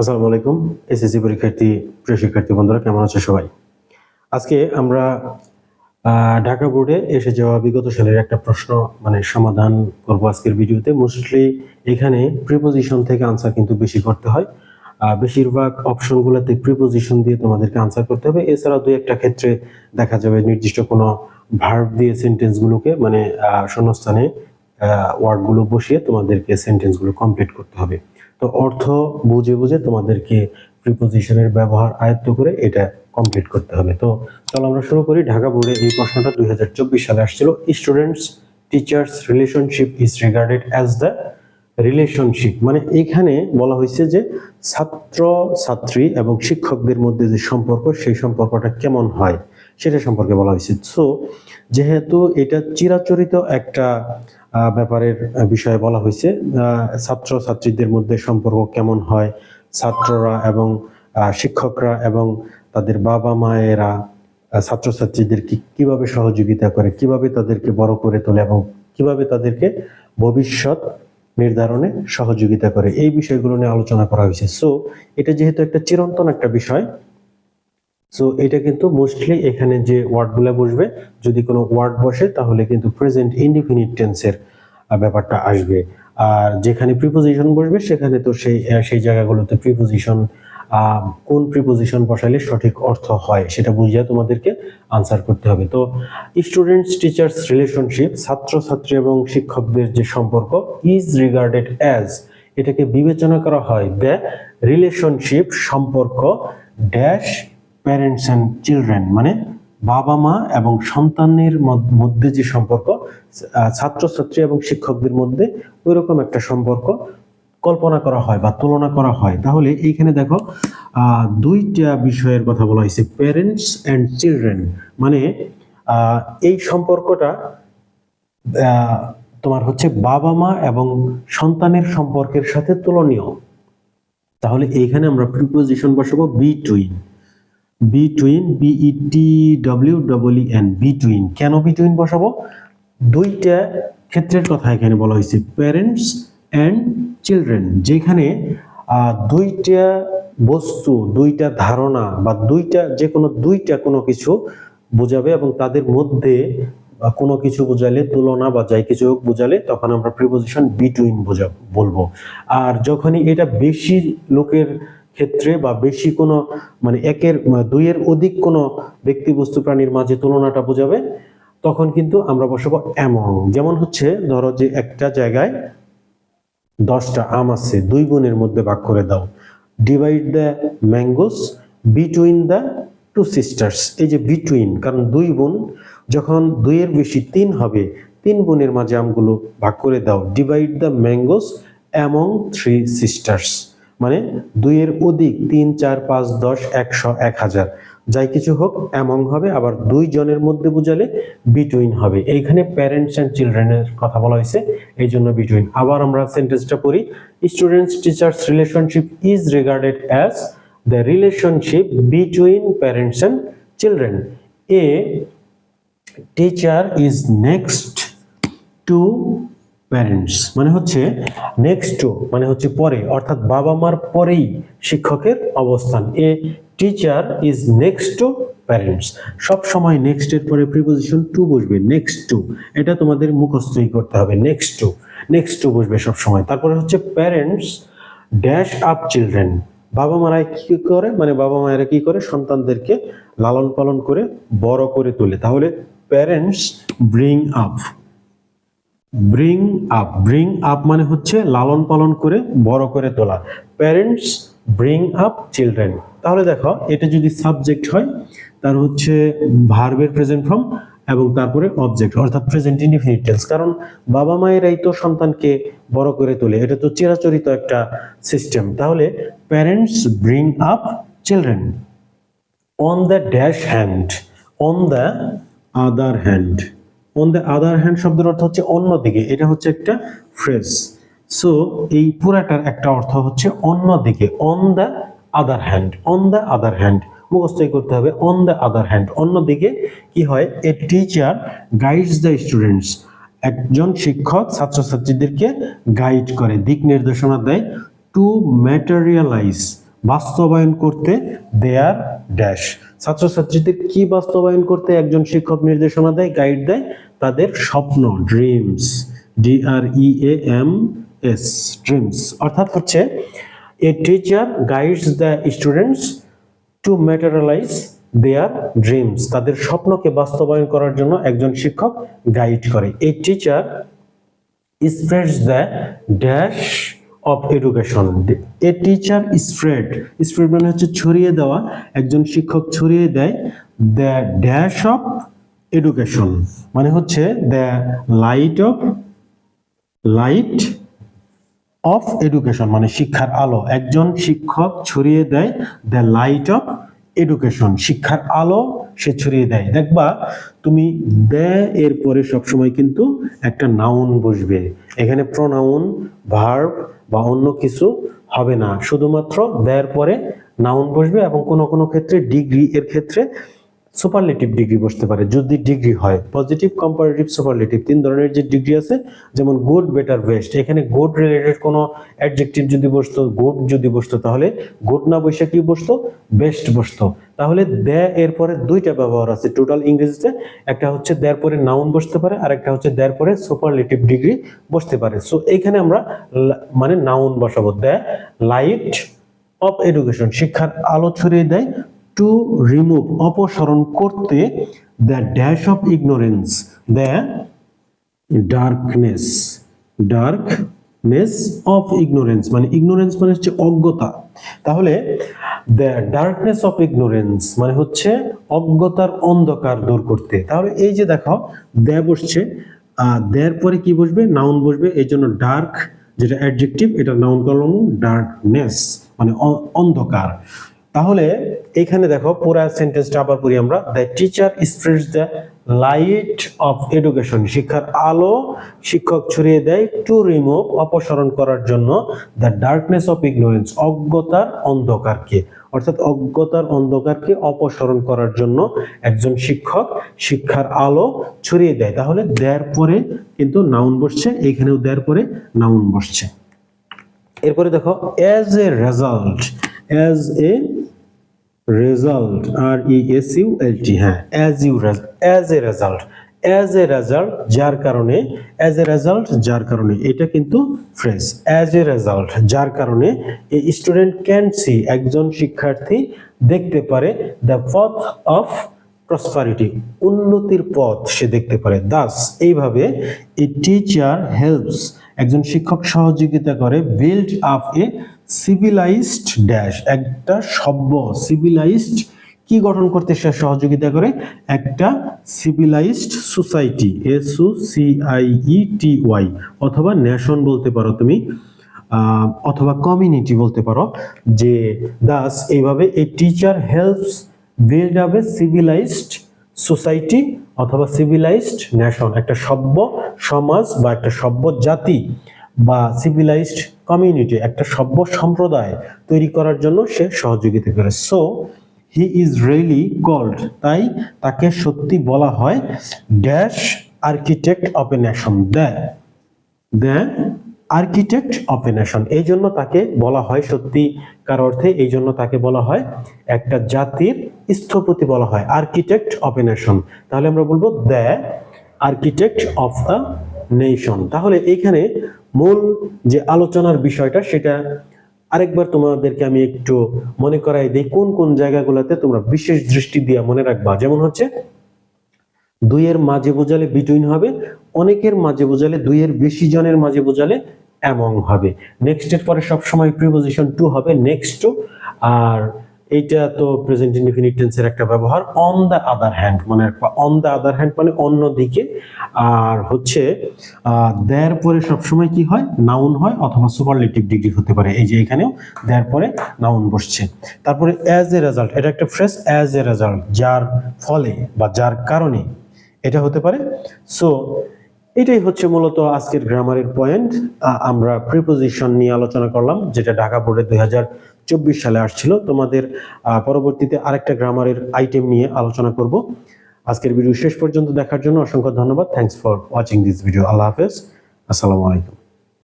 আসসালামু আলাইকুম, এসএসসি পরীক্ষার্থী, প্রিয় শিক্ষার্থী বন্ধুরা, কেমন আছে সবাই? আজকে আমরা ঢাকা বোর্ডে এসে যাওয়া বিগত সালের একটা প্রশ্ন মানে সমাধান করব আজকের ভিডিওতে। মোস্টলি এখানে প্রিপোজিশন থেকে আনসার কিন্তু বেশি করতে হয়। বেশিরভাগ অপশনগুলোতে প্রিপোজিশন দিয়ে তোমাদেরকে আনসার করতে হবে। এছাড়া দুই একটা ক্ষেত্রে দেখা যাবে নির্দিষ্ট কোনো ভার্ব দিয়ে সেন্টেন্সগুলোকে মানে শূন্যস্থানে ওয়ার্ডগুলো বসিয়ে তোমাদেরকে সেন্টেন্সগুলো কমপ্লিট করতে হবে। তো অর্থ বুঝে বুঝে তোমাদেরকে প্রিপোজিশনের ব্যবহার আয়ত্ত করে এটা কমপ্লিট করতে হবে। তো চলো আমরা শুরু করি। ঢাকা বোর্ডে এই প্রশ্নটা দুই সালে আসছিল। Students teachers relationship is regarded as the relationship মানে এখানে বলা হয়েছে যে ছাত্র, ছাত্রী এবং শিক্ষকদের মধ্যে যে সম্পর্ক, সেই সম্পর্কটা কেমন হয়, সেটা সম্পর্কে বলা হয়েছে। সো যেহেতু এটা চিরাচরিত একটা ব্যাপারের বিষয়ে বলা হয়েছে ছাত্র ছাত্রীদের মধ্যে সম্পর্ক কেমন হয়, ছাত্ররা এবং শিক্ষকরা এবং তাদের বাবা মায়েরা ছাত্রছাত্রীদেরকে কীভাবে সহযোগিতা করে, কীভাবে তাদেরকে বড় করে তোলে এবং কীভাবে তাদেরকে ভবিষ্যৎ নির্ধারণে সহযোগিতা করে, এই বিষয়গুলো নিয়ে আলোচনা করা হয়েছে। সো এটা যেহেতু একটা চিরন্তন একটা বিষয় সো এটা কিন্তু মোস্টলি এখানে যে ওয়ার্ডগুলো বসবে, যদি কোনো ওয়ার্ড বসে, তাহলে কিন্তু প্রেজেন্ট ইনডিফিনিট টেন্সের ব্যাপারটা আসবে। আর যেখানে প্রিপোজিশন বসবে, সেখানে তো সেই সেই জায়গাগুলোতে প্রিপোজিশন কোন প্রিপোজিশন বসালে সঠিক অর্থ হয়, সেটা বুঝিয়ে তোমাদেরকে আনসার করতে হবে। তো স্টুডেন্টস টিচার্স রিলেশনশিপ ছাত্রছাত্রী এবং শিক্ষকদের যে সম্পর্ক ইজ রিগার্ডেড অ্যাজ এটাকে বিবেচনা করা হয় দ্য রিলেশনশিপ সম্পর্ক ড্যাশ প্যারেন্টস অ্যান্ড চিলড্রেন মানে বাবা মা এবং সন্তানের মধ্যে যে সম্পর্ক ছাত্রছাত্রী এবং শিক্ষকদের মধ্যে ওই রকম একটা সম্পর্ক কল্পনা করা হয় বা তুলনা করা হয়। তাহলে এইখানে দেখো দুইটা বিষয়ের কথা বলা হয়েছে প্যারেন্টস অ্যান্ড চিলড্রেন মানে এই সম্পর্কটা তোমার হচ্ছে বাবা মা এবং সন্তানের সম্পর্কের সাথে তুলনীয়। তাহলে এইখানে আমরা প্রিপোজিশন বসাবো between between B E T W double N between কেন বিটুইন বসাবো? দুইটা ক্ষেত্রের কথা এখানে বলা হয়েছে প্যারেন্টস অ্যান্ড চিলড্রেন যেখানে দুইটা বস্তু, দুইটা ধারণা বা দুইটা যে কোনো দুইটা কোনো কিছু বোঝাবে এবং তাদের মধ্যে কোনো কিছু বোঝালে, তুলনা বা যাই কিছু হোক বোঝালে, তখন আমরা প্রিপোজিশন বিটুইন বোঝা, বলব। আর যখনই এটা বেশি লোকের ক্ষেত্রে বা বেশি কোনো মানে একের দুইয়ের অধিক কোনো ব্যক্তি বস্তু প্রাণীর মাঝে তুলনাটা বোঝাবে, তখন কিন্তু আমরা বসাবো এমন। যেমন হচ্ছে, ধরো যে একটা জায়গায় দশটা আম আছে, দুই বোনের মধ্যে ভাগ করে দাও। Divide the mangoes between the two sisters এই যে বিটুইন কারণ দুই বোন, যখন দুইয়ের বেশি তিন হবে, তিন বোনের মাঝে আমগুলো ভাগ করে দাও। Divide the mangoes among three sisters মানে দুইয়ের অধিক তিন, চার, পাঁচ, দশ, একশো, এক হাজার। যাই কিছু হোক অ্যামং হবে, আবার দুই জনের মধ্যে বুঝালে বিটুইন হবে। এইখানে প্যারেন্টস অ্যান্ড চিলড্রেনের কথা বলা হয়েছে, এই জন্য বিটুইন আবার আমরা সেন্টেন্সটা পড়ি students teachers relationship is regarded as the relationship between parents and children a teacher is next to parents মানে হচ্ছে নেক্সট টু মানে হচ্ছে পরে, অর্থাৎ বাবা মার পরেই শিক্ষকের অবস্থান। A teacher is next to parents সব সময় নেক্সট এর পরে প্রিপোজিশন টু বসবে নেক্সট টু এটা তোমাদের মুখস্থই করতে হবে নেক্সট টু নেক্সট টু বসবে সব সময়। তারপরে হচ্ছে প্যারেন্টস ড্যাশ আপ চিলড্রেন বাবা মারা কি করে? মানে বাবা মায়েরা কি করে? সন্তানদেরকে লালন পালন করে, বড় করে তোলে। তাহলে parents bring up bring up bring up মানে হচ্ছে লালন পালন করে, বড় করে তোলা। প্যারেন্টস ব্রিং আপ চিলড্রেন তাহলে দেখো, এটা যদি সাবজেক্ট হয়, তার হচ্ছে ভার্বের প্রেজেন্ট ফর্ম এবং তারপরে অবজেক্ট অর্থাৎ প্রেজেন্ট ইনডিফিনিট টেন্স কারণ বাবা মায়েরাই তো সন্তানকে বড় করে তোলে, এটা তো চিরাচরিত একটা সিস্টেম তাহলে parents bring up children on the dash hand on the other hand on the other hand শব্দের অর্থ হচ্ছে অন্যদিকে এটা হচ্ছে একটা ফ্রেজ সো এই পুরাটার একটা অর্থ হচ্ছে অন্যদিকে on the other hand on the other hand মুখস্থই করতে হবে অন দ্য আদার হ্যান্ড অন্যদিকে কি হয়? A teacher guides the students একজন শিক্ষক ছাত্রছাত্রীদেরকে গাইড করে, দিক নির্দেশনা দেয় টু ম্যাটেরিয়ালাইজ বাস্তবায়ন করতে দেয়ার ড্যাশ ছাত্রছাত্রীদের কি বাস্তবায়ন করতে একজন শিক্ষক নির্দেশনা দেয় গাইড দেয় তাদের স্বপ্ন dreams D R E A M S dreams অর্থাৎ হচ্ছে a teacher guides the students to materialise their dreams তাদের স্বপ্নকে বাস্তবায়ন করার জন্য একজন শিক্ষক গাইড করে। এই teacher spreads the dash of education a teacher spread spread মানে হচ্ছে ছড়িয়ে দেওয়া। একজন শিক্ষক ছড়িয়ে দেয় দ্য ড্যাশ অফ এডুকেশন মানে হচ্ছে the light of light of education মানে শিক্ষার আলো। একজন শিক্ষক ছড়িয়ে দেয় দ্য লাইট অফ এডুকেশন শিক্ষার আলো সে ছড়িয়ে দেয়। দেখবা তুমি দে এর পরে সবসময় কিন্তু একটা নাউন বসবে। এখানে প্রনাউন ভার্ব বা অন্য কিছু হবে না। শুধুমাত্র দেয়ের পরে নাউন বসবে এবং কোনো কোনো ক্ষেত্রে ডিগ্রি এর ক্ষেত্রে সুপারলেটিভ ডিগ্রি বসতে পারে। যদি ডিগ্রি হয় পজিটিভ কম্পারেটিভ সুপারলেটিভ তিন ধরনের যে ডিগ্রি আছে, যেমন গুড বেটার বেস্ট এখানে গুড রিলেটেড কোনো অ্যাডজেক্টিভ যদি বসতো গুড যদি বসতো, তাহলে গুড না বসে কি বসতো? বেস্ট বসতো। তাহলে দে এর পরে দুইটা ব্যবহার আছে টোটাল ইংরেজিতে, একটা হচ্ছে দেয়ার পরে নাউন বসতে পারে, আর একটা হচ্ছে দেয়ার পরে সুপারলেটিভ ডিগ্রি বসতে পারে। সো এখানে আমরা মানে নাউন বসাবো। দে লাইট অফ এডুকেশন শিক্ষার আলো ছড়িয়ে দেয় টু রিমুভ অপসারণ করতে the dash of ignorance the darkness darkness of ignorance মানে ইগনোরেন্স মানে হচ্ছে অজ্ঞতা। তাহলে দ্য ডার্কনেস অফ ইগনোরেন্স মানে হচ্ছে অজ্ঞতার অন্ধকার দূর করতে। তাহলে এই যে দেখো দ্য বসছে দেয়ার পরে কি বসবে? নাউন বসবে, এই জন্য ডার্ক যেটা অ্যাডজেক্টিভ এটা নাউন কলম ডার্কনেস মানে অন্ধকার। তাহলে এখানে দেখো পুরা সেন্টেন্সটা আবার পড়ি আমরা। The teacher spreads the light of education শিক্ষার আলো শিক্ষক ছড়িয়ে দেয় টু রিমুভ অপসারণ করার জন্য। দ্য ডার্কনেস অফ ইগনোরেন্স অজ্ঞতার অন্ধকারকে, অর্থাৎ অজ্ঞতার অন্ধকারকে অপসারণ করার জন্য একজন শিক্ষক শিক্ষার আলো ছড়িয়ে দেয়। তাহলে দেয়ার পরে কিন্তু নাউন বসছে এখানেও দেয়ার পরে নাউন বসছে। এরপরে দেখো as a result as a result R E S U L T হ্যাঁ as you as a result as a result যার কারণে অ্যাজ এ রেজাল্ট যার কারণে, এটা কিন্তু ফ্রেজ অ্যাজ এ রেজাল্ট যার কারণে এই স্টুডেন্ট ক্যান সি একজন শিক্ষার্থী দেখতে পারে দ্য পথ অফ প্রসপারিটি উন্নতির পথ সে দেখতে পারে দাস এইভাবে এ টিচার হেল্পস একজন শিক্ষক সহযোগিতা করে build up a civilised dash একটা সভ্য সিভিলাইজড কি গঠন করতে সে সহযোগিতা করে? একটা civilised society S U C I E T Y অথবা নেশন বলতে পারো তুমি অথবা কমিউনিটি বলতে পারো, যে দাস এইভাবে এই teacher helps build up a civilised society অথবা সিভিলাইজড নেশন একটা সভ্য সমাজ বা একটা সভ্য জাতি। বা সিভিলাইজড কমিউনিটি একটা সভ্য সম্প্রদায় তৈরি করার জন্য সে সহযোগিতা করে। So he is really called তাই তাকে সত্যি বলা হয় dash architect of a nation the the architect of a nation এই জন্য তাকে বলা হয় সত্যিকার অর্থে? এই জন্য তাকে বলা হয় একটা জাতির স্থপতি বলা হয় আর্কিটেক্ট অফ এ নেশন তাহলে আমরা বলব the architect of a nation তাহলে এইখানে মূল যে আলোচনার বিষয়টা সেটা আরেকবার তোমাদেরকে আমি একটু মনে করাই দিই, কোন কোন জায়গাগুলোতে তোমরা বিশেষ দৃষ্টি দিয়ে মনে রাখবা। যেমন হচ্ছে, দুইয়ের মাঝে বোঝালে বিটুইন হবে, অনেকের মাঝে বোঝালে, দুইয়ের বেশি জনের মাঝে বোঝালে অ্যামং হবে। নেক্সট এর পরে সবসময় প্রিপোজিশন টু হবে নেক্সট টু আর এইটা তো প্রেজেন্ট ইনডিফিনিট টেন্সের একটা ব্যবহার অন দ্য আদার হ্যান্ড মানে অন দ্য আদার হ্যান্ড মানে অন্য দিকে। আর হচ্ছে দেয়ার পরে সবসময় কি হয়? নাউন হয় অথবা সুপারলেটিভ ডিগ্রি হতে পারে। এই যে এখানেও দেয়ার পরে নাউন বসছে। তারপরে অ্যাজ এ রেজাল্ট এটা একটা ফ্রেশ অ্যাজ এ রেজাল্ট যার ফলে বা যার কারণে এটা হতে পারে। সো এটাই হচ্ছে মূলত আজকের গ্রামারের পয়েন্ট আমরা প্রিপোজিশন নিয়ে আলোচনা করলাম, যেটা ঢাকা বোর্ডে দুই চব্বিশ সালে আসছিল। তোমাদের পরবর্তীতে আরেকটা গ্রামারের আইটেম নিয়ে আলোচনা করব। আজকের ভিডিও শেষ পর্যন্ত দেখার জন্য অসংখ্য ধন্যবাদ। Thanks for watching this video আল্লাহ হাফেজ। আসসালামু আলাইকুম।